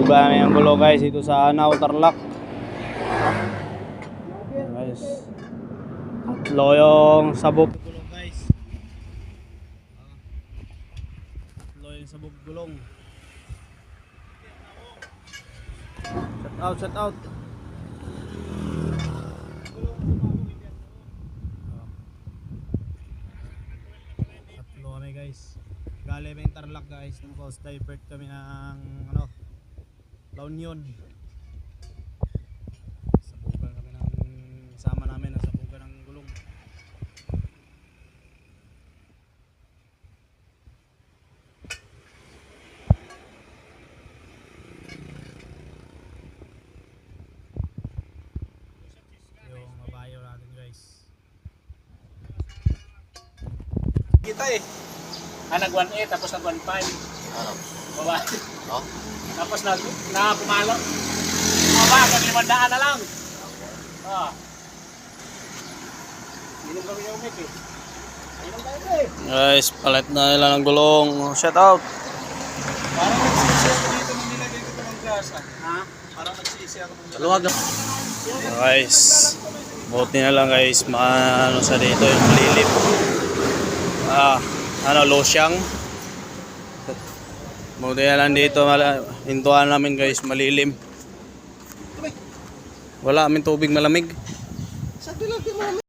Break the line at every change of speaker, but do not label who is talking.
Sabugan na yung guys dito sa Anaw, Tarlac. Guys. Tatlo yung sabog gulong guys. Tatlo yung sabog gulong. Shut out, shut out. Tatlo guys. Galing may Tarlac guys. Tapos divert kami ng ano, La Union. Sabugan kami ng sama namin na sabugan ng gulong. Yung mabayo natin guys.
Kita eh. Ah, nag 1A tapos nag 1.5.
Ano?
Baba.
Oh?
Tapos nag na pumalo. Baba, kami limandaan na lang. Ah. Inom kami yung umik eh. Eh.
Guys, palit na nila ng gulong. Shout out.
Parang nagsisi ako dito nung nilagay ko ng grasa. Ha? Parang nagsisi ako nung
Luwag na.
Guys, buti na lang guys, maano sa dito yung malilim. Ah, ano, losyang. Buti lang dito, hintuan namin guys, malilim. Wala aming tubig malamig.
Sa dilag mga